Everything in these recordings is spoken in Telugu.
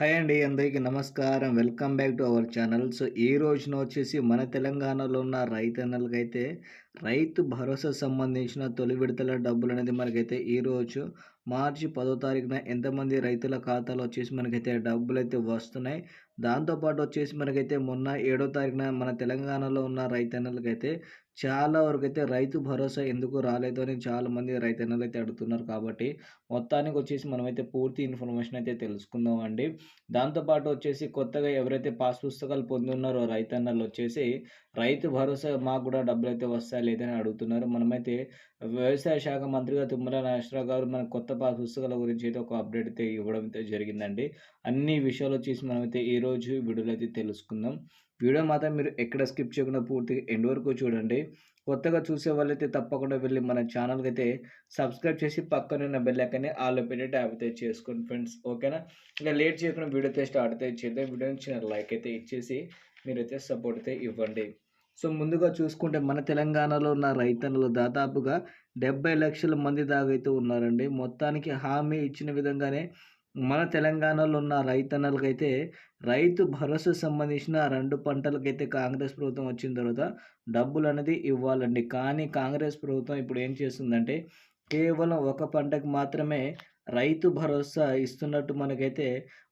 హాయ్ అండి అందరికీ నమస్కారం. Welcome back to our channel. So ఈ రోజున వచ్చేసి మన తెలంగాణలో ఉన్న రైతన్నలకైతే రైతు భరోసా సంబంధించిన తొలి విడతల డబ్బులు అనేది మనకైతే ఈరోజు మార్చి పదో తారీఖున ఎంతమంది రైతుల ఖాతాలో వచ్చేసి మనకైతే డబ్బులు అయితే వస్తున్నాయి దాంతోపాటు వచ్చేసి మనకైతే మొన్న ఏడో తారీఖున మన తెలంగాణలో ఉన్న రైతన్నలకైతే చాలా వరకు అయితే రైతు భరోసా ఎందుకు రాలేదు అని చాలామంది రైతన్నలు అయితే అడుగుతున్నారు కాబట్టి మొత్తానికి వచ్చేసి మనమైతే పూర్తి ఇన్ఫర్మేషన్ అయితే తెలుసుకుందాం అండి. దాంతోపాటు వచ్చేసి కొత్తగా ఎవరైతే పాస్ పుస్తకాలు పొంది ఉన్నారో రైతన్నలు వచ్చేసి రైతు భరోసా మాకు కూడా డబ్బులు అయితే వస్తాయి లేదని అడుగుతున్నారు. మనమైతే వ్యవసాయ శాఖ మంత్రిగా తుమ్మల నాగేశ్వరరావు గారు మన కొత్త పాస్ పుస్తకాల గురించి అయితే ఒక అప్డేట్ అయితే ఇవ్వడం అయితే జరిగిందండి. అన్ని విషయాలు వచ్చేసి మనమైతే ఈరోజు వీడియోలో అయితే తెలుసుకుందాం. వీడియో మాత్రం మీరు ఎక్కడ స్కిప్ చేయకుండా పూర్తిగా ఎండ్ వరకు చూడండి. కొత్తగా చూసే వాళ్ళైతే తప్పకుండా వెళ్ళి మన ఛానల్కి అయితే సబ్స్క్రైబ్ చేసి పక్కన ఉన్న బెల్ ఐకాన్ని ఆల్లో పెట్టి ట్యాప్ అయితే చేసుకోండి ఫ్రెండ్స్. ఓకేనా? ఇంకా లేట్ చేయకుండా వీడియో అయితే స్టార్ట్ అయితే చేద్దాం. వీడియో చిన్న లైక్ అయితే ఇచ్చేసి మీరైతే సపోర్ట్ అయితే ఇవ్వండి. సో ముందుగా చూసుకుంటే మన తెలంగాణలో ఉన్న రైతన్నులు దాదాపుగా డెబ్బై లక్షల మంది దాగైతే అయితే ఉన్నారండి. మొత్తానికి హామీ ఇచ్చిన విధంగానే మన తెలంగాణలో ఉన్న రైతన్నలకైతే రైతు భరోసా సంబంధించిన రెండు పంటలకైతే కాంగ్రెస్ ప్రభుత్వం వచ్చిన తర్వాత డబ్బులు అనేది ఇవ్వాలండి. కానీ కాంగ్రెస్ ప్రభుత్వం ఇప్పుడు ఏం చేస్తుందంటే కేవలం ఒక పంటకు మాత్రమే రైతు భరోసా ఇస్తున్నట్టు మనకైతే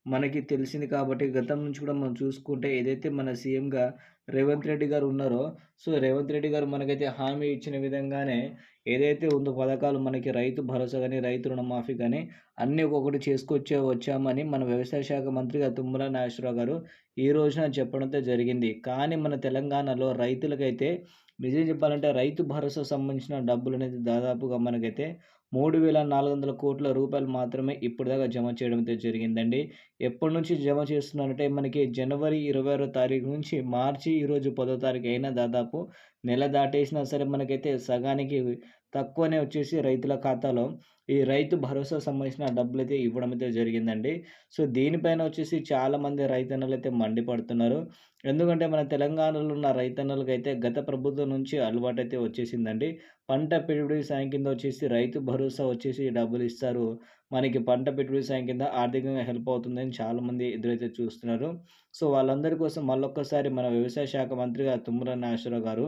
మనకి తెలిసింది కాబట్టి గతం నుంచి కూడా మనం చూసుకుంటే ఏదైతే మన సీఎంగా రేవంత్ రెడ్డి గారు ఉన్నారో సో రేవంత్ రెడ్డి గారు మనకైతే హామీ ఇచ్చిన విధంగానే ఏదైతే ఉందో పథకాలు మనకి రైతు భరోసా కానీ రైతు రుణమాఫీ కానీ అన్నీ ఒక్కొక్కటి చేసుకొచ్చే వచ్చామని మన వ్యవసాయ శాఖ మంత్రిగా తుమ్మల నాగేశ్వరరావు గారు ఈ రోజున చెప్పడంతో జరిగింది. కానీ మన తెలంగాణలో రైతులకైతే నిజం చెప్పాలంటే రైతు భరోసా సంబంధించిన డబ్బులు అనేది దాదాపుగా మనకైతే మూడు వేల నాలుగు వందల కోట్ల రూపాయలు మాత్రమే ఇప్పటిదాకా జమ చేయడం అయితే జరిగిందండి. ఎప్పటి నుంచి జమ చేస్తున్నారంటే మనకి జనవరి ఇరవై ఆరో తారీఖు నుంచి మార్చి ఈరోజు పదో తారీఖు అయినా దాదాపు నెల దాటేసినా సరే మనకైతే సగానికి తక్కువనే వచ్చేసి రైతుల ఖాతాలో ఈ రైతు భరోసా సంబంధించిన డబ్బులు అయితే ఇవ్వడం అయితే జరిగిందండి. సో దీనిపైన వచ్చేసి చాలామంది రైతన్నలు అయితే మండిపడుతున్నారు. ఎందుకంటే మన తెలంగాణలో ఉన్న రైతన్నలకు అయితే గత ప్రభుత్వం నుంచి అలవాటు అయితే వచ్చేసిందండి. పంట పెట్టుబడి సాయం కింద వచ్చేసి రైతు భరోసా వచ్చేసి డబ్బులు ఇస్తారు. మనకి పంట పెట్టుబడి సాయం కింద ఆర్థికంగా హెల్ప్ అవుతుందని చాలామంది ఎదురైతే చూస్తున్నారు. సో వాళ్ళందరి కోసం మళ్ళొక్కసారి మన వ్యవసాయ శాఖ మంత్రిగా తుమ్మర నాగేశ్వరరావు గారు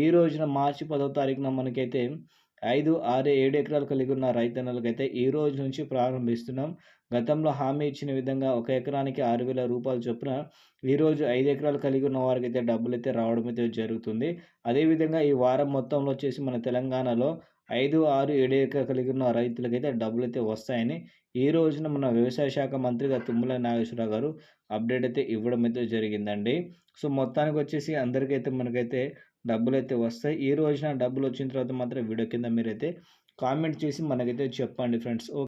ఈ రోజున మార్చి పదో తారీఖున మనకైతే ఐదు ఆరు ఏడు ఎకరాలు కలిగి ఉన్న రైతన్నలకైతే ఈ రోజు నుంచి ప్రారంభిస్తున్నాం. గతంలో హామీ ఇచ్చిన విధంగా ఒక ఎకరానికి ఆరు వేల రూపాయలు చొప్పున ఈరోజు ఐదు ఎకరాలు కలిగి ఉన్న వారికి అయితే డబ్బులు అయితే రావడం అయితే జరుగుతుంది. అదేవిధంగా ఈ వారం మొత్తంలో వచ్చేసి మన తెలంగాణలో ఐదు ఆరు ఏడు ఎకరాలు కలిగి ఉన్న రైతులకైతే డబ్బులు అయితే వస్తాయని ఈ రోజున మన వ్యవసాయ శాఖ మంత్రిగా తుమ్మల నాగేశ్వరరావు గారు అప్డేట్ అయితే ఇవ్వడం అయితే జరిగిందండి. సో మొత్తానికి వచ్చేసి అందరికైతే మనకైతే డబ్బులు అయితే వస్తాయి. ఈ రోజున డబ్బులు వచ్చిన తర్వాత మాత్రం వీడియో కింద మీరైతే కామెంట్ చేసి మనకైతే చెప్పండి ఫ్రెండ్స్.